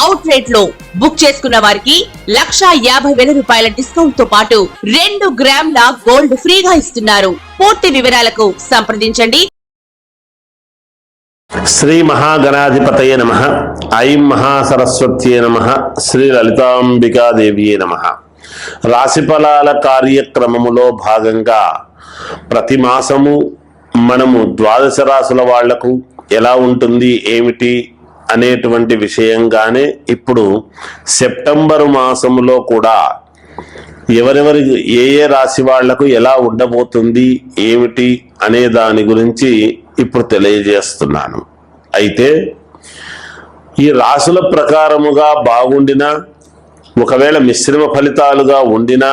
Out రేట్లో book చేసుకున్న వారికి లక్షా యాభై వేల రూపాయల డిస్కౌంట్తో పాటు రెండు గ్రాముల గోల్డ్ ఫ్రీగా ఇస్తున్నారు. పూర్తి వివరాలకు సంప్రదించండి. శ్రీ మహాగణాధిపతయ నమ. ఐం మహాసరస్వత్యే నమ. శ్రీ లలితాంబికాదేవియే నమ. రాశిఫలాల కార్యక్రమములో భాగంగా ప్రతి మాసము మనము ద్వాదశ రాశుల వాళ్ళకు ఎలా ఉంటుంది ఏమిటి అనేటువంటి విషయంగానే ఇప్పుడు సెప్టెంబరు మాసములో కూడా ఎవరెవరి ఏ ఏ రాశి వాళ్ళకు ఎలా ఉండబోతుంది ఏమిటి అనే దాని గురించి ఇప్పుడు తెలియజేస్తున్నాను. అయితే ఈ రాసుల ప్రకారముగా బాగుండినా ఒకవేళ మిశ్రమ ఫలితాలుగా ఉండినా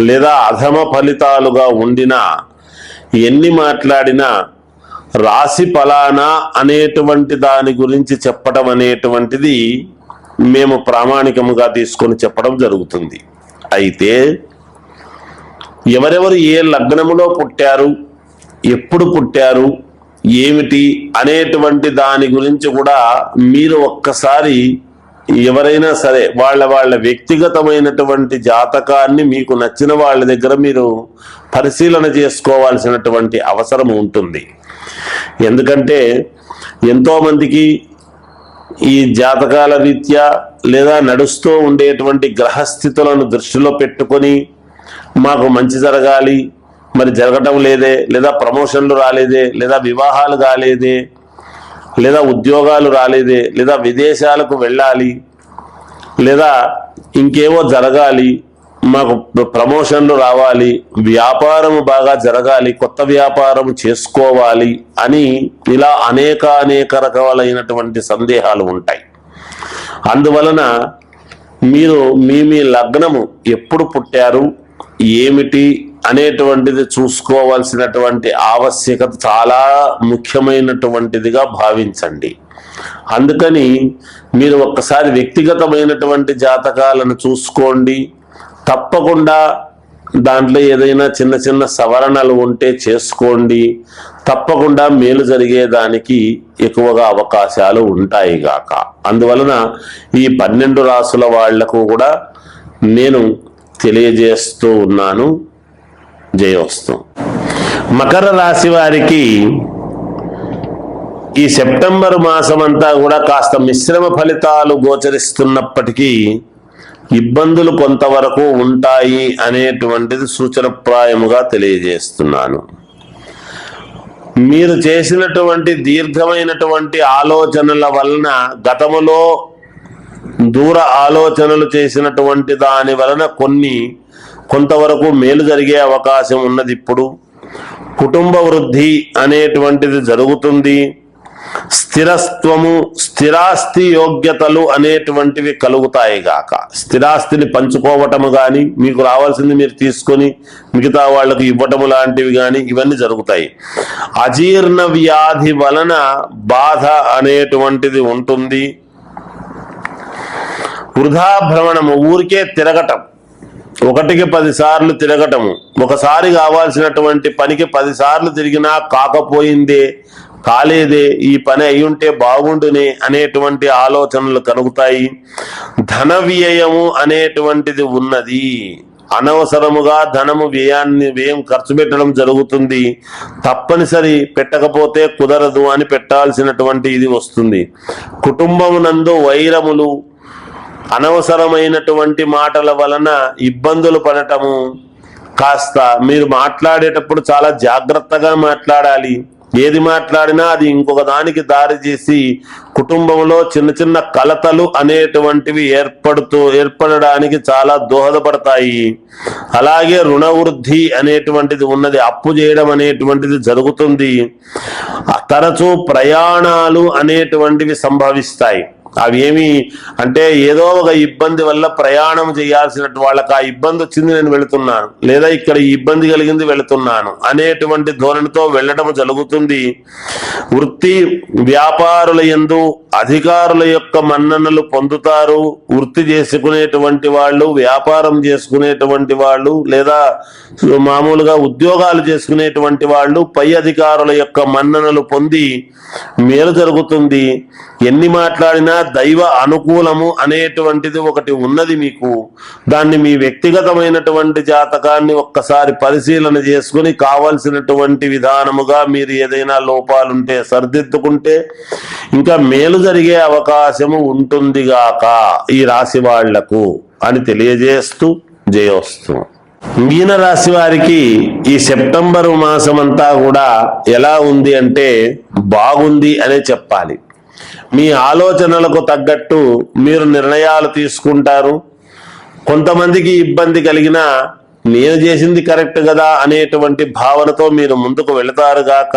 లేదా అధమ ఫలితాలుగా ఉండినా ఎన్ని మాట్లాడినా రాశి ఫలానా అనేటువంటి దాని గురించి చెప్పడం అనేటువంటిది మేము ప్రామాణికముగా తీసుకొని చెప్పడం జరుగుతుంది. అయితే ఎవరెవరు ఏ లగ్నములో పుట్టారు ఎప్పుడు పుట్టారు ఏమిటి అనేటువంటి దాని గురించి కూడా మీరు ఒక్కసారి ఎవరైనా సరే వాళ్ళ వాళ్ళ వ్యక్తిగతమైనటువంటి జాతకాన్ని మీకు నచ్చిన వాళ్ళ దగ్గర మీరు పరిశీలన చేసుకోవాల్సినటువంటి అవసరం ఉంటుంది. ఎందుకంటే ఎంతోమందికి ఈ జాతకాల రీత్యా లేదా నడుస్తూ ఉండేటువంటి గ్రహస్థితులను దృష్టిలో పెట్టుకొని మాకు మంచి జరగాలి మరి జరగటం లేదే లేదా ప్రమోషన్లు రాలేదే లేదా వివాహాలు కాలేదే లేదా ఉద్యోగాలు రాలేదే లేదా విదేశాలకు వెళ్ళాలి లేదా ఇంకేవో జరగాలి మాకు ప్రమోషన్లు రావాలి వ్యాపారం బాగా జరగాలి కొత్త వ్యాపారం చేసుకోవాలి అని ఇలా అనేక అనేక రకాలైనటువంటి సందేహాలు ఉంటాయి. అందువలన మీరు మీ మీ లగ్నము ఎప్పుడు పుట్టారు ఏమిటి అనేటువంటిది చూసుకోవాల్సినటువంటి ఆవశ్యకత చాలా ముఖ్యమైనటువంటిదిగా భావించండి. అందుకని మీరు ఒక్కసారి వ్యక్తిగతమైనటువంటి జాతకాలను చూసుకోండి తప్పకుండా దాంట్లో ఏదైనా చిన్న చిన్న సవరణలు ఉంటే చేసుకోండి. తప్పకుండా మేలు జరిగేదానికి ఎక్కువగా అవకాశాలు ఉంటాయి గాక. అందువలన ఈ పన్నెండు రాసుల వాళ్ళకు కూడా నేను తెలియజేస్తూ ఉన్నాను. జయోస్తు మకర రాశి వారికి ఈ సెప్టెంబర్ మాసం అంతా కూడా కాస్త మిశ్రమ ఫలితాలు గోచరిస్తున్నప్పటికీ ఇబ్బందులు కొంతవరకు ఉంటాయి అనేటువంటిది సూచనప్రాయముగా తెలియజేస్తున్నాను. మీరు చేసినటువంటి దీర్ఘమైనటువంటి ఆలోచనల వలన గతములో దూర ఆలోచనలు చేసినటువంటి దాని వలన కొన్ని కొంతవరకు మేలు జరిగే అవకాశం ఉన్నది ఇప్పుడు. కుటుంబ వృద్ధి అనేటువంటిది జరుగుతుంది. స్థిరత్వము స్థిరాస్తి యోగ్యతలు అనేటువంటివి కలుగుతాయి గాక. స్థిరాస్తిని పంచుకోవటము కానీ మీకు రావాల్సింది మీరు తీసుకొని మిగతా వాళ్ళకు ఇవ్వటము లాంటివి కానీ ఇవన్నీ జరుగుతాయి. అజీర్ణ వ్యాధి వలన బాధ అనేటువంటిది ఉంటుంది. వృధా భ్రమణము ఊరికే తిరగటం. ఒకటికి పదిసార్లు తిరగటము. ఒకసారి కావాల్సినటువంటి పనికి పదిసార్లు తిరిగినా కాకపోయిందే కాలేదే ఈ పని అయి ఉంటే బాగుండునే అనేటువంటి ఆలోచనలు కలుగుతాయి. ధన వ్యయము అనేటువంటిది ఉన్నది. అనవసరముగా ధనము వ్యయాన్ని వ్యయం ఖర్చు పెట్టడం జరుగుతుంది. తప్పనిసరి పెట్టకపోతే కుదరదు అని పెట్టాల్సినటువంటి ఇది వస్తుంది. కుటుంబమునందు వైరములు అనవసరమైనటువంటి మాటల వలన ఇబ్బందులు పడటము కాస్త మీరు మాట్లాడేటప్పుడు చాలా జాగ్రత్తగా మాట్లాడాలి. ఏది మాట్లాడినా అది ఇంకొక దానికి దారి చేసి కుటుంబంలో చిన్న చిన్న కలతలు అనేటువంటివి ఏర్పడుతూ ఏర్పడడానికి చాలా దోహదపడతాయి. అలాగే రుణ వృద్ధి అనేటువంటిది ఉన్నది అప్పు చేయడం అనేటువంటిది జరుగుతుంది. తరచూ ప్రయాణాలు అనేటువంటివి సంభవిస్తాయి. అవి ఏమి అంటే ఏదో ఒక ఇబ్బంది వల్ల ప్రయాణం చేయాల్సినట్టు వాళ్ళకి ఆ ఇబ్బంది వచ్చింది నేను వెళుతున్నాను. లేదా ఇక్కడ ఇబ్బంది కలిగింది వెళుతున్నాను అనేటువంటి ధోరణితో వెళ్ళడం జరుగుతుంది. వృత్తి వ్యాపారుల ఎందు అధికారుల యొక్క మన్ననలు పొందుతారు. వృత్తి చేసుకునేటువంటి వాళ్ళు వ్యాపారం చేసుకునేటువంటి వాళ్ళు లేదా మామూలుగా ఉద్యోగాలు చేసుకునేటువంటి వాళ్ళు పై అధికారుల యొక్క మన్ననలు పొంది మేలు జరుగుతుంది. ఎన్ని మాట్లాడినా దైవ అనుకూలము అనేటువంటిది ఒకటి ఉన్నది మీకు. దాన్ని మీ వ్యక్తిగతమైనటువంటి జాతకాన్ని ఒక్కసారి పరిశీలన చేసుకుని కావలసినటువంటి విధానముగా మీరు ఏదైనా లోపాలుంటే సరిదిద్దుకుంటే ఇంకా మేలు జరిగే అవకాశము ఉంటుందిగాక ఈ రాశి వాళ్ళకు అని తెలియజేస్తూ జయోస్తు మీన రాశి వారికి ఈ సెప్టెంబరు మాసం అంతా కూడా ఎలా ఉంది అంటే బాగుంది అనే చెప్పాలి. మీ ఆలోచనలకు తగ్గట్టు మీరు నిర్ణయాలు తీసుకుంటారు. కొంతమందికి ఇబ్బంది కలిగినా నేను చేసింది కరెక్ట్ కదా అనేటువంటి భావనతో మీరు ముందుకు వెళతారు గాక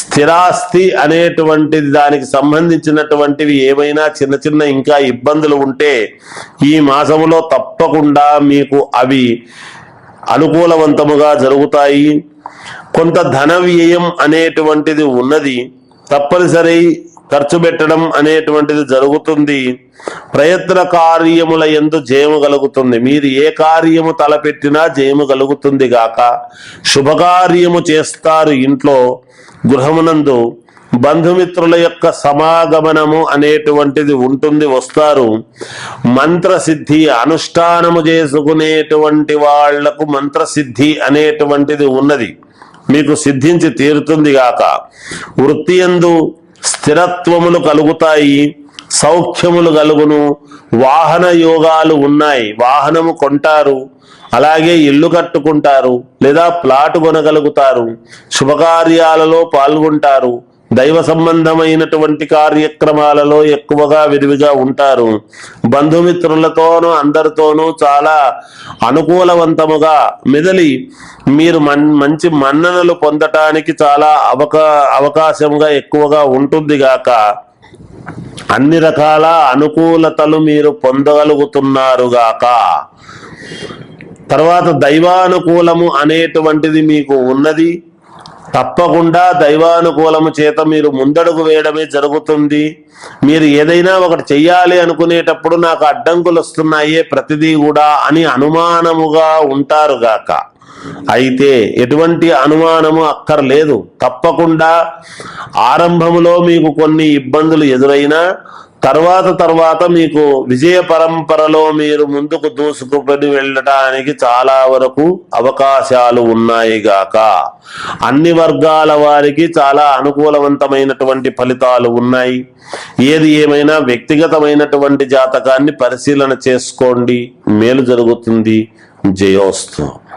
స్థిరాస్తి అనేటువంటిది దానికి సంబంధించినటువంటివి ఏమైనా చిన్న చిన్న ఇంకా ఇబ్బందులు ఉంటే ఈ మాసంలో తప్పకుండా మీకు అవి అనుకూలవంతముగా జరుగుతాయి. కొంత ధన వ్యయం అనేటువంటిది ఉన్నది. తప్పనిసరి ఖర్చు పెట్టడం అనేటువంటిది జరుగుతుంది. ప్రయత్న కార్యముల ఎందు జయము కలుగుతుంది. మీరు ఏ కార్యము తలపెట్టినా జయము కలుగుతుంది గాక. శుభకార్యము చేస్తారు ఇంట్లో గృహమునందు. బంధుమిత్రుల యొక్క సమాగమనము అనేటువంటిది ఉంటుంది వస్తారు. మంత్రసిద్ధి అనుష్ఠానము చేసుకునేటువంటి వాళ్ళకు మంత్రసిద్ధి అనేటువంటిది ఉన్నది. మీకు సిద్ధించి తీరుతుంది గాక. వృత్తి ఎందు స్థిరత్వములు కలుగుతాయి సౌఖ్యములు కలుగును వాహన యోగాలు ఉన్నాయి. వాహనము కొంటారు అలాగే ఇల్లు కట్టుకుంటారు లేదా ప్లాట్ కొనగలుగుతారు శుభకార్యాలలో పాల్గొంటారు దైవ సంబంధమైనటువంటి కార్యక్రమాలలో ఎక్కువగా విరివిగా ఉంటారు. బంధుమిత్రులతోనూ అందరితోనూ చాలా అనుకూలవంతముగా మెదలి మీరు మన్ మంచి మన్ననలు పొందటానికి చాలా అవకా అవకాశంగా ఎక్కువగా ఉంటుంది గాక. అన్ని రకాల అనుకూలతలు మీరు పొందగలుగుతున్నారుగాక తర్వాత దైవానుకూలము అనేటువంటిది మీకు ఉన్నది. తప్పకుండా దైవానుకూలము చేత మీరు ముందడుగు వేయడమే జరుగుతుంది. మీరు ఏదైనా ఒకటి చెయ్యాలి అనుకునేటప్పుడు నాకు అడ్డంకులు వస్తున్నాయే ప్రతిదీ కూడా అని అనుమానముగా ఉంటారుగాక అయితే ఎటువంటి అనుమానము అక్కర్లేదు. తప్పకుండా ఆరంభములో మీకు కొన్ని ఇబ్బందులు ఎదురైనా తర్వాత తర్వాత మీకు విజయ పరంపరలో మీరు ముందుకు దూసుకుపడి వెళ్ళటానికి చాలా వరకు అవకాశాలు ఉన్నాయి గాక. అన్ని వర్గాల వారికి చాలా అనుకూలవంతమైనటువంటి ఫలితాలు ఉన్నాయి. ఏది ఏమైనా వ్యక్తిగతమైనటువంటి జాతకాన్ని పరిశీలన చేసుకోండి. మేలు జరుగుతుంది. జయోస్తు.